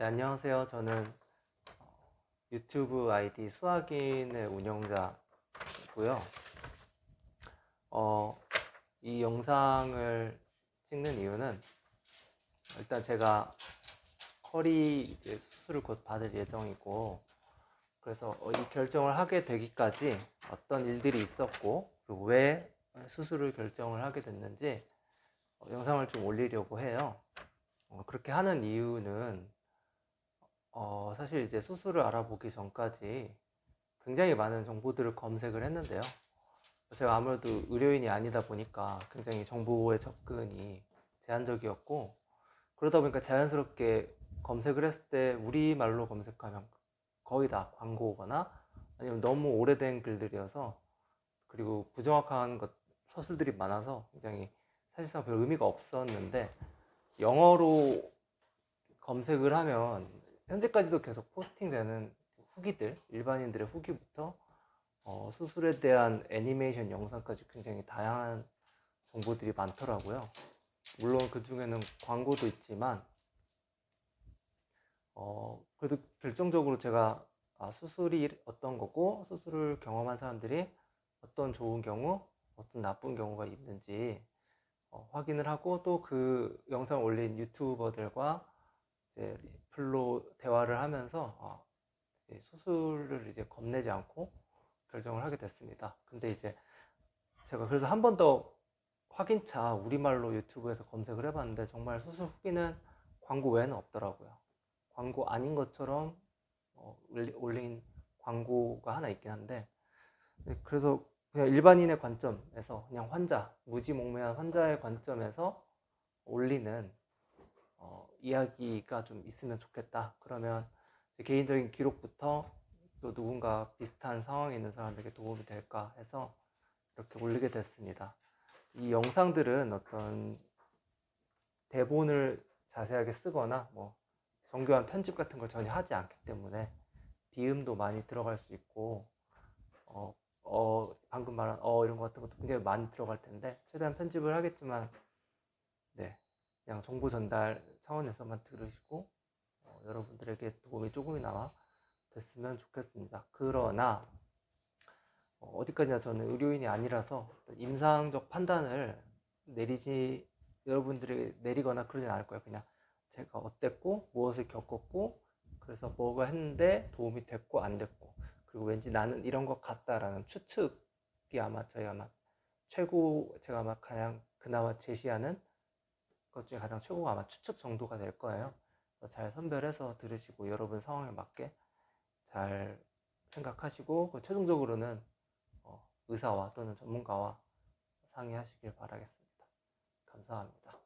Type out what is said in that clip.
네, 안녕하세요. 저는 유튜브 아이디 수학인의 운영자고요. 어, 이 영상을 찍는 이유는 일단 제가 허리 이제 수술을 곧 받을 예정이고 그래서 어, 이 결정을 하게 되기까지 어떤 일들이 있었고 그리고 왜 수술을 결정을 하게 됐는지 어, 영상을 좀 올리려고 해요. 어, 그렇게 하는 이유는 어, 사실 이제 수술을 알아보기 전까지 굉장히 많은 정보들을 검색을 했는데요. 제가 아무래도 의료인이 아니다 보니까 굉장히 정보의 접근이 제한적이었고 그러다 보니까 자연스럽게 검색을 했을 때 우리말로 검색하면 거의 다 광고거나 아니면 너무 오래된 글들이어서 그리고 부정확한 것, 서술들이 많아서 굉장히 사실상 별 의미가 없었는데 영어로 검색을 하면 현재까지도 계속 포스팅되는 후기들, 일반인들의 후기부터 어, 수술에 대한 애니메이션 영상까지 굉장히 다양한 정보들이 많더라고요. 물론 그 중에는 광고도 있지만, 어, 그래도 결정적으로 제가 아, 수술이 어떤 거고, 수술을 경험한 사람들이 어떤 좋은 경우, 어떤 나쁜 경우가 있는지 어, 확인을 하고 또 그 영상 올린 유튜버들과 이제 리플로 대화를 하면서 아, 이제 수술을 이제 겁내지 않고 결정을 하게 됐습니다. 근데 이제 제가 그래서 한 번 더 확인차 우리말로 유튜브에서 검색을 해봤는데 정말 수술 후기는 광고 외에는 없더라고요. 광고 아닌 것처럼 어, 올린 광고가 하나 있긴 한데 네, 그래서 그냥 일반인의 관점에서 그냥 환자 무지몽매한 환자의 관점에서 올리는 어, 이야기가 좀 있으면 좋겠다. 그러면 제 개인적인 기록부터 또 누군가 비슷한 상황에 있는 사람에게 도움이 될까 해서 이렇게 올리게 됐습니다. 이 영상들은 어떤 대본을 자세하게 쓰거나 뭐 정교한 편집 같은 걸 전혀 하지 않기 때문에 비음도 많이 들어갈 수 있고 어, 어, 방금 말한 어 이런 것 같은 것도 굉장히 많이 들어갈 텐데 최대한 편집을 하겠지만 네 그냥 정보 전달 차원에서만 들으시고 어, 여러분들에게 도움이 조금이나마 됐으면 좋겠습니다. 그러나 어, 어디까지나 저는 의료인이 아니라서 임상적 판단을 내리지 여러분들이 내리거나 그러진 않을 거예요. 그냥 제가 어땠고 무엇을 겪었고 그래서 뭐가 했는데 도움이 됐고 안 됐고 그리고 왠지 나는 이런 것 같다라는 추측이 아마 저희 아마 최고 제가 아마 가장 그나마 제시하는 것 중에 가장 최고가 아마 추측 정도가 될 거예요. 잘 선별해서 들으시고 여러분 상황에 맞게 잘 생각하시고 그 최종적으로는 어, 의사와 또는 전문가와 상의하시길 바라겠습니다. 감사합니다.